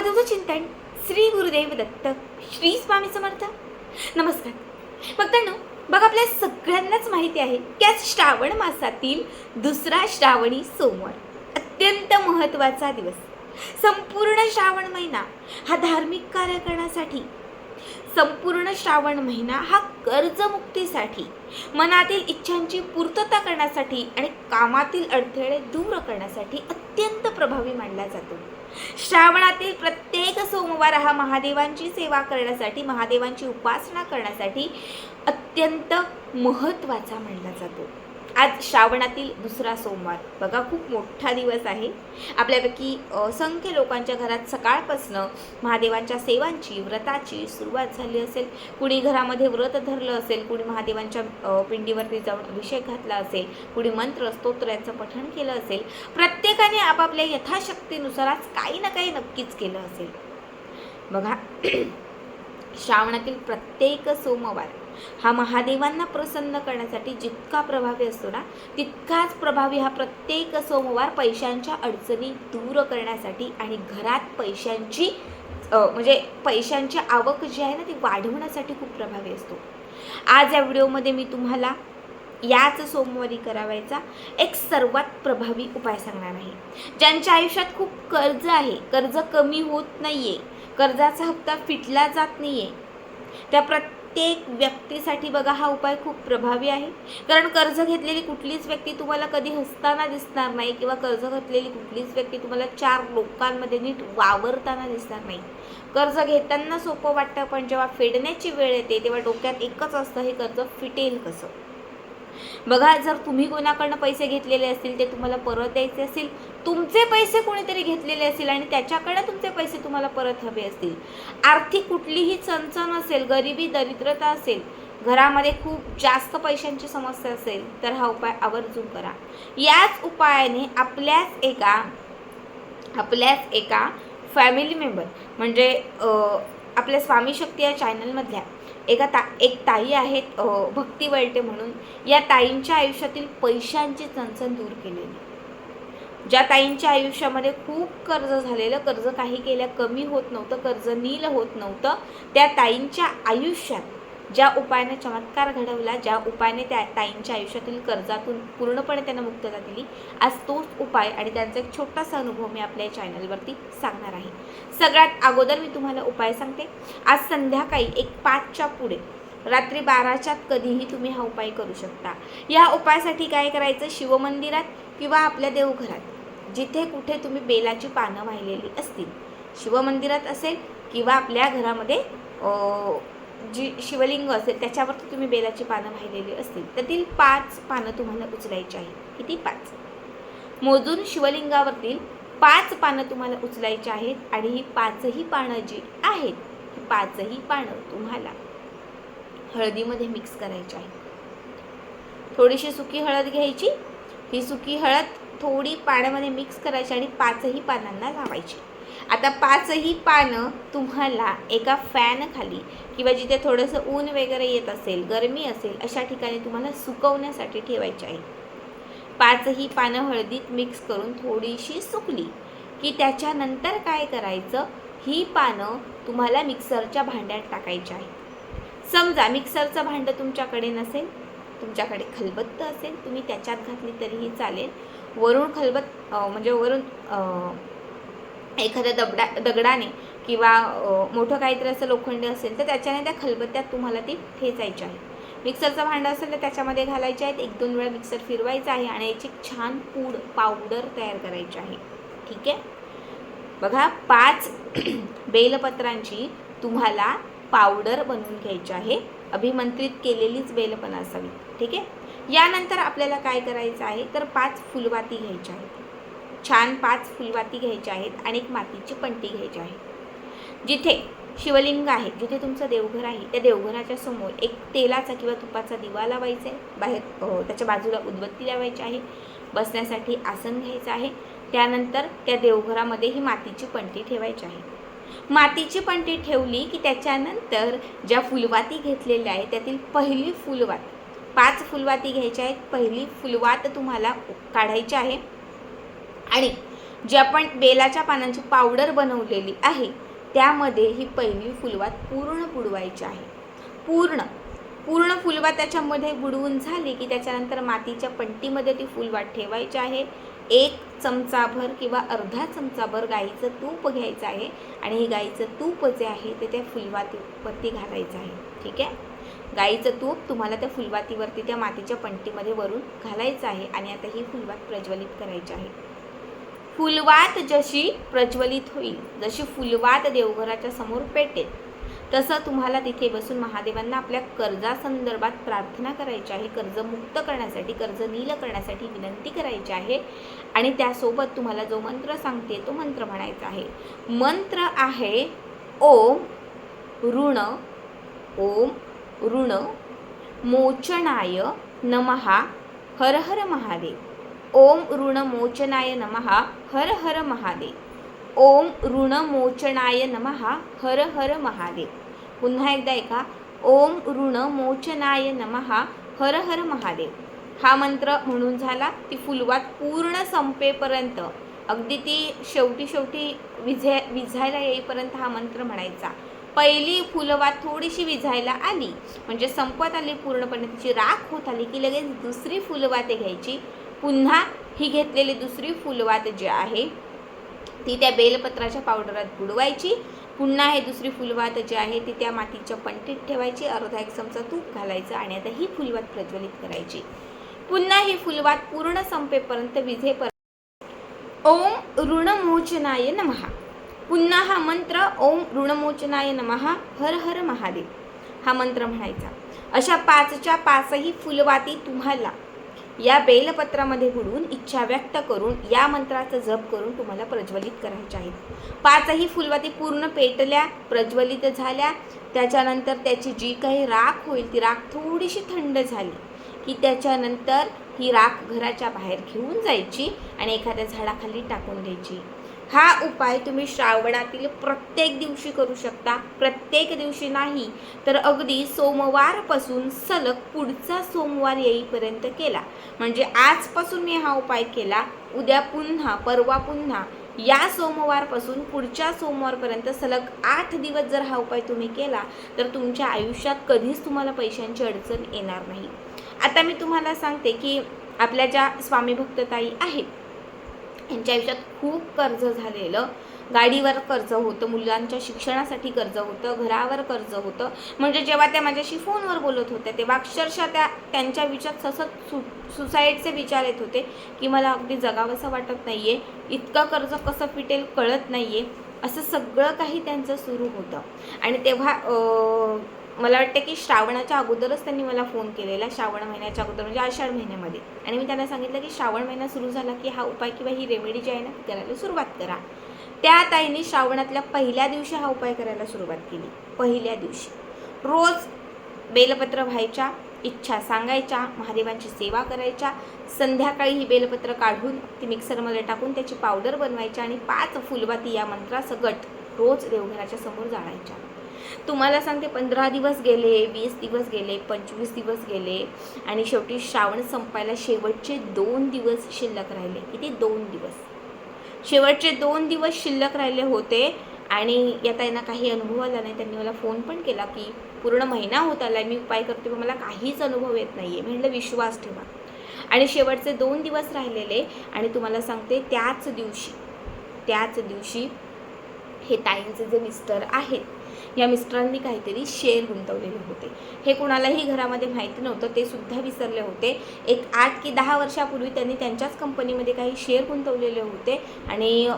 अवधूत चिंतन श्री गुरुदेव दत्त श्री स्वामी समर्थ. नमस्कार. भक्तांनो बघा आपल्या सगळ्यांनाच माहिती आहे की आज श्रावण मासातील दुसरा श्रावणी सोमवार. अत्यंत महत्त्वाचा दिवस. संपूर्ण श्रावण महिना हा धार्मिक कार्य करण्यासाठी संपूर्ण श्रावण महिना हा कर्जमुक्तीसाठी मनातील इच्छांची पूर्तता करण्यासाठी आणि कामातील अडथळे दूर करण्यासाठी अत्यंत प्रभावी मानला जातो. श्रावणातील प्रत्येक सोमवार हा महादेवांची सेवा करण्यासाठी महादेवांची उपासना करण्यासाठी अत्यंत महत्त्वाचा मानला जातो. आज श्रावणातील दुसरा सोमवार. बघा खूप मोठा दिवस आहे. आपल्यापैकी असंख्य लोकांच्या घरात सकाळपासनं महादेवांच्या सेवांची व्रताची सुरुवात झाली असेल. कुणी घरामध्ये व्रत धरलं असेल कुणी महादेवांच्या पिंडीवरती जाऊन अभिषेक घातला असेल कुणी मंत्र स्तोत्र यांचं पठण केलं असेल प्रत्येकाने आपापल्या यथाशक्तीनुसार आज काही ना काही नक्कीच केलं असेल. बघा श्रावणातील प्रत्येक सोमवार हा महादेवांना प्रसन्न करण्यासाठी जितका प्रभावी असतो ना तितकाच प्रभावी हा प्रत्येक सोमवार पैशांच्या अडचणी दूर करण्यासाठी आणि घरात पैशांची म्हणजे पैशांची आवक जी आहे ना ती वाढवण्यासाठी खूप प्रभावी असतो. आज या व्हिडिओमध्ये मी तुम्हाला याच सोमवारी करावायचा एक सर्वात प्रभावी उपाय सांगणार आहे. ज्यांच्या आयुष्यात खूप कर्ज आहे कर्ज कमी होत नाही आहे कर्जाचा हप्ता फिटला जात नाही आहे त्या प्रत्येक व्यक्तीसाठी बघा हा उपाय खूप प्रभावी आहे. कारण कर्ज घेतलेली कुठलीच व्यक्ती तुम्हाला कधी हसताना दिसणार नाही किंवा कर्ज घेतलेली कुठलीच व्यक्ती तुम्हाला चार लोकांमध्ये नीट वावरताना दिसणार नाही. कर्ज घेताना सोपं वाटतं पण जेव्हा फेडण्याची वेळ येते तेव्हा डोक्यात एकच असतं हे कर्ज फिटेल कसं? बघा जर तुम्ही कोणाकडनं पैसे घेतलेले असतील ते तुम्हाला परत द्यायचे असतील तुमचे पैसे कोणीतरी घेतलेले असतील आणि त्याच्याकडे तुमचे पैसे तुम्हाला परत हवे असतील. आर्थिक कुठलीही चणचण असेल गरिबी दरिद्रता असेल घरामध्ये खूप जास्त पैशांची समस्या असेल तर हा उपाय आवर्जून करा. याच उपायाने आपल्याच एका आपल्याच एका फॅमिली मेंबर म्हणजे आपल्या स्वामी शक्ती या चॅनलमधल्या एका ता एक ताई आहेत भक्ती वळटे म्हणून या ताईंच्या आयुष्यातील पैशांची चणचण दूर केलेली. ज्या ताईंच्या आयुष्यामध्ये खूप कर्ज झालेलं कर्ज काही केल्या कमी होत नव्हतं कर्ज नील होत नव्हतं त्या ताईंच्या आयुष्यात ज्या उपायाने चमत्कार घडवला ज्या उपायाने त्या ताईंच्या आयुष्यातील कर्जातून पूर्णपणे त्यांना मुक्तता दिली आज तोच उपाय आणि त्यांचा एक छोटासा अनुभव मी आपल्या चॅनलवरती सांगणार आहे. सगळ्यात अगोदर मी तुम्हाला उपाय सांगते. आज संध्याकाळी एक पाचच्या पुढे रात्री बाराच्यात कधीही तुम्ही हा उपाय करू शकता. या उपायासाठी काय करायचं? शिवमंदिरात किंवा आपल्या देवघरात जिथे कुठे तुम्ही बेलाची पानं वाहिलेली असतील. शिवमंदिरात असेल किंवा आपल्या घरामध्ये जी शिवलिंग असेल त्याच्यावरती तुम्ही बेलाची पानं वाहिलेली असतील त्यातील पाच पानं तुम्हाला उचलायची आहेत. किती? पाच. मोजून शिवलिंगावरतील पाच पानं तुम्हाला उचलायची आहेत आणि ही पाचही पानं जी आहेत ही पाचही पानं तुम्हाला हळदीमध्ये मिक्स करायची आहे थोडीशी सुकी हळद घ्यायची. ही सुकी हळद थोडी पाण्यामध्ये मिक्स करायची आणि पाचही पानांना लावायची. आता पाचही पानं तुम्हाला एका फॅन खाली किंवा जिथे थोडंसं ऊन वगैरे येत असेल गरमी असेल अशा ठिकाणी तुम्हाला सुकवण्यासाठी ठेवायचे आहे. पाचही पानं हळदीत मिक्स करून थोडीशी सुकली की त्याच्यानंतर काय करायचं? ही पानं तुम्हाला मिक्सरच्या भांड्यात टाकायची आहे. समजा मिक्सरचं भांडं तुमच्याकडे नसेल तुमच्याकडे खलबत्त असेल तुम्ही त्याच्यात घातली तरीही चालेल. वरून खलबत म्हणजे वरून एखाद्या दबडा दगडाने किंवा मोठं काहीतरी असं लोखंड असेल तर त्याच्याने त्या खलबत्त्यात तुम्हाला ती ठेचायची आहे. मिक्सरचं भांडं असेल तर त्याच्यामध्ये घालायचे आहेत. एक दोन वेळा मिक्सर फिरवायचं आहे आणि याची छान पूड पावडर तयार करायची आहे. ठीक आहे? बघा पाच बेलपत्रांची तुम्हाला पावडर बनवून घ्यायची आहे. अभिमंत्रित केलेलीच बेलपणा असावी. ठीक आहे? यानंतर आपल्याला काय करायचं आहे? तर पाच फुलवाती घ्यायच्या आहेत. छान पाच फुलवाती घ्यायच्या आहेत आणि एक मातीची पंटी घ्यायची आहे. जिथे शिवलिंग आहे जिथे तुमचं देवघर आहे त्या देवघराच्या समोर एक तेलाचा किंवा तुपाचा दिवा लावायचा आहे. बाहेर त्याच्या बाजूला उदबत्ती लावायची आहे. बसण्यासाठी आसन घ्यायचं आहे. त्यानंतर त्या देवघरामध्ये ही मातीची पंटी ठेवायची आहे. मातीची पंटी ठेवली की त्याच्यानंतर ज्या फुलवाती घेतलेल्या आहेत त्यातील पहिली फुलवात पाच फुलवाती घ्यायच्या आहेत. पहिली फुलवात तुम्हाला काढायची आहे. आणि जे आपण बेलाच्या पानांची पावडर बनवलेली आहे त्यामध्ये ही पहिली फुलवात पूर्ण बुडवायची आहे. पूर्ण. पूर्ण फुलवात त्याच्यामध्ये बुडवून झाली की त्याच्यानंतर मातीच्या पंटीमध्ये ती फुलवात ठेवायची आहे. एक चमचाभर किंवा अर्धा चमचाभर गाईचं तूप घ्यायचं आहे आणि हे गाईचं तूप जे आहे ते त्या फुलवातीवरती घालायचं आहे. ठीक आहे? गाईचं तूप तुम्हाला त्या फुलवातीवरती त्या मातीच्या पंटीमध्ये वरून घालायचं आहे आणि आता ही फुलवात प्रज्वलित करायची आहे. फुलवात जशी प्रज्वलित होईल जशी फुलवात देवघराच्या समोर पेटेल तसं तुम्हाला तिथे बसून महादेवांना आपल्या कर्जासंदर्भात प्रार्थना करायची आहे कर्ज मुक्त करण्यासाठी कर्ज नील करण्यासाठी विनंती करायची आहे आणि त्यासोबत तुम्हाला जो मंत्र सांगते तो मंत्र म्हणायचा आहे. मंत्र आहे ओम ऋण ओम ऋण मोचनाय नमहा हर हर महादेव. ओम ऋण मोचनाय नमहा हर हर महादेव. ओम ऋण मोचनाय नमहा हर हर महादेव. पुन्हा एकदा ऐका. ओम ऋण मोचनाय नमहा हर हर महादेव. हा मंत्र म्हणून झाला ती फुलवात पूर्ण संपेपर्यंत. अगदी ती शेवटी शेवटी विझे विझायला येईपर्यंत हा मंत्र म्हणायचा. पहिली फुलवात थोडीशी विझायला आली म्हणजे संपत आली पूर्णपणे तिची राख होत आली की लगेच दुसरी फुलवाते घ्यायची. पुन्हा ही घेतलेली दुसरी फुलवात जी आहे ती त्या बेलपत्राच्या पावडरात बुडवायची. पुन्हा हे दुसरी फुलवात जी आहे ती त्या मातीच्या पंटीत ठेवायची. अर्धा एक चमचा तूप घालायचं आणि आता ही फुलवात प्रज्वलित करायची. पुन्हा ही फुलवात पूर्ण संपेपर्यंत विझेपर्यंत ओम ऋणमोचनाय नमहा पुन्हा हा मंत्र ओम ऋणमोचनाय नमहा हर हर महादेव. हा मंत्र म्हणायचा. अशा पाचच्या पाचही फुलवाती तुम्हाला या बेलपत्रामध्ये बुडवून इच्छा व्यक्त करून या मंत्राचा जप करून तुम्हाला प्रज्वलित करायचे आहेत पाचही फुलवाती पूर्ण पेटल्या प्रज्वलित झाल्या. त्याच्यानंतर त्याची जी काही राख होईल ती राख थोडीशी थंड झाली की त्याच्यानंतर ही राख घराच्या बाहेर घेऊन जायची आणि एखाद्या झाडाखाली टाकून द्यायची. हा उपाय तुम्ही श्रावणातील प्रत्येक दिवशी करू शकता. प्रत्येक दिवशी नाही तर अगदी सोमवारपासून सलग पुढचा सोमवार येईपर्यंत केला. म्हणजे आजपासून मी हा उपाय केला. उद्या पुन्हा परवा पुन्हा या सोमवारपासून पुढच्या सोमवारपर्यंत सलग आठ दिवस जर हा उपाय तुम्ही केला तर तुमच्या आयुष्यात कधीच तुम्हाला पैशांची अडचण येणार नाही. आता मी तुम्हाला सांगते की आपल्या ज्या स्वामी भक्तताई आहेत यांच्या आयुष्यात खूप कर्ज झालेलं. गाडीवर कर्ज होतं मुलांच्या शिक्षणासाठी कर्ज होतं घरावर कर्ज होतं. म्हणजे जेव्हा त्या माझ्याशी फोनवर बोलत होत्या तेव्हा अक्षरशः त्या त्यांच्या विचारात सतत सु सुसाईडचे विचार येत होते की मला अगदी जगावंसं वाटत नाही आहे इतकं कर्ज कसं फिटेल कळत नाही आहे असं सगळं काही त्यांचं सुरू होतं. आणि तेव्हा मला वाटतं की श्रावणाच्या अगोदरच त्यांनी मला फोन केलेला श्रावण महिन्याच्या अगोदर म्हणजे आषाढ महिन्यामध्ये. आणि मी त्यांना सांगितलं की श्रावण महिना सुरू झाला की हा उपाय किंवा ही रेमेडी जी आहे ना ती करायला सुरुवात करा. त्या ताईंनी श्रावणातल्या पहिल्या दिवशी हा उपाय करायला सुरुवात केली. पहिल्या दिवशी. रोज बेलपत्र व्हायच्या इच्छा सांगायच्या महादेवांची सेवा करायच्या संध्याकाळी ही बेलपत्र काढून ती मिक्सरमध्ये टाकून त्याची पावडर बनवायची आणि पाच फुलबाती या मंत्रासकट रोज देवघराच्या समोर जाळायच्या. तुम्हाला सांगते पंधरा दिवस गेले वीस दिवस गेले पंचवीस दिवस गेले आणि शेवटी श्रावण संपायला शेवटचे दोन दिवस शिल्लक राहिले. किती? दोन दिवस. शेवटचे दोन दिवस शिल्लक राहिले होते आणि यात यांना काही अनुभव आला नाही. त्यांनी मला फोन पण केला की पूर्ण महिना होत आला मी उपाय करते पण मला काहीच अनुभव येत नाही आहे म्हणलं विश्वास ठेवा. आणि शेवटचे दोन दिवस राहिलेले आणि तुम्हाला सांगते त्याच दिवशी त्याच दिवशी हे ताईंचे जे मिस्टर आहेत या मिस्टरांनी काहीतरी शेअर गुंतवलेले होते. हे कुणालाही घरामध्ये माहिती नव्हतं ते सुद्धा विसरले होते. एक आठ की दहा वर्षापूर्वी त्यांनी त्यांच्याच कंपनीमध्ये काही शेअर गुंतवलेले होते आणि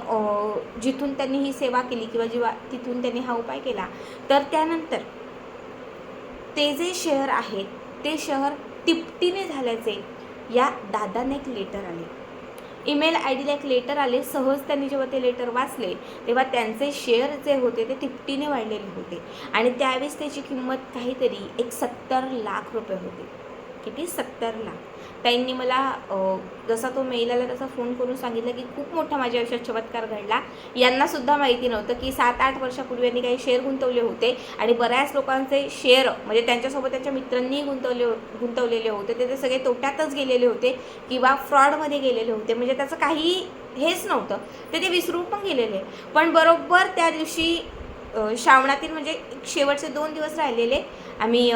जिथून त्यांनी ही सेवा केली किंवा जेव्हा तिथून त्यांनी हा उपाय केला. तर त्यानंतर ते जे शहर आहेत ते शहर तिपटीने झाल्याचे या दादाने एक लेटर आले. ईमेल आय डीला एक लेटर आले. सहज त्यांनी जेव्हा ते लेटर वाचले तेव्हा त्यांचे शेअर जे होते ते तिपटीने वाढलेले होते. आणि त्यावेळेस त्याची किंमत काहीतरी एक सत्तर लाख रुपये होते. किती? सत्तर लाख. त्यांनी मला जसा तो मेल आला तसा फोन करून सांगितलं की खूप मोठा माझ्या आयुष्यात चमत्कार घडला. यांनासुद्धा माहिती नव्हतं की सात आठ वर्षापूर्वी यांनी काही शेअर गुंतवले होते आणि बऱ्याच लोकांचे शेअर म्हणजे त्यांच्यासोबत त्यांच्या मित्रांनीही गुंतवले गुंतवलेले होते. ते ते सगळे तोट्यातच गेलेले होते किंवा फ्रॉडमध्ये गेलेले होते. म्हणजे त्याचं काही हेच नव्हतं. ते ते विसरून पण गेलेले. पण बरोबर त्या दिवशी श्रावणातील म्हणजे शेवटचे दोन दिवस राहिलेले आम्ही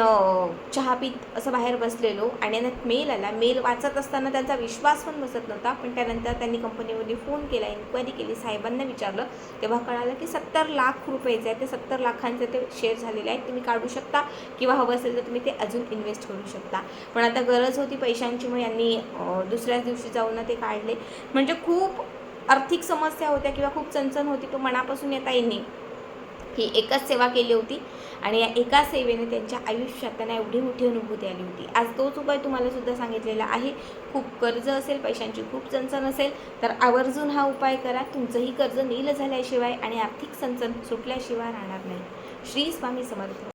चहा पीत असं बाहेर बसलेलो आणि त्यात मेल आला. मेल वाचत असताना त्यांचा विश्वास पण बसत नव्हता पण त्यानंतर त्यांनी कंपनीमध्ये फोन केला इन्क्वायरी केली. साहेबांना विचारलं. तेव्हा कळालं की सत्तर लाख रुपयेचं आहे ते सत्तर लाखांचे ते शेअर झालेले आहेत. तुम्ही काढू शकता किंवा हवं असेल तर तुम्ही ते अजून इन्व्हेस्ट करू शकता. पण आता गरज होती पैशांची मग यांनी दुसऱ्याच दिवशी जाऊन ना ते काढले. म्हणजे खूप आर्थिक समस्या होत्या किंवा खूप चणचण होती तो मनापासून येता येणे ही एकच सेवा केली होती आणि या एका सेवेने त्यांच्या आयुष्यात त्यांना एवढी मोठी अनुभूती आली होती. आज तोच उपाय तुम्हाला सुद्धा सांगितलेला आहे. खूप कर्ज असेल पैशांची खूप चणचण असेल तर आवर्जून हा उपाय करा. तुमचंही कर्ज नील झाल्याशिवाय आणि आर्थिक चणचण सुटल्याशिवाय राहणार नाही. श्री स्वामी समर्थ.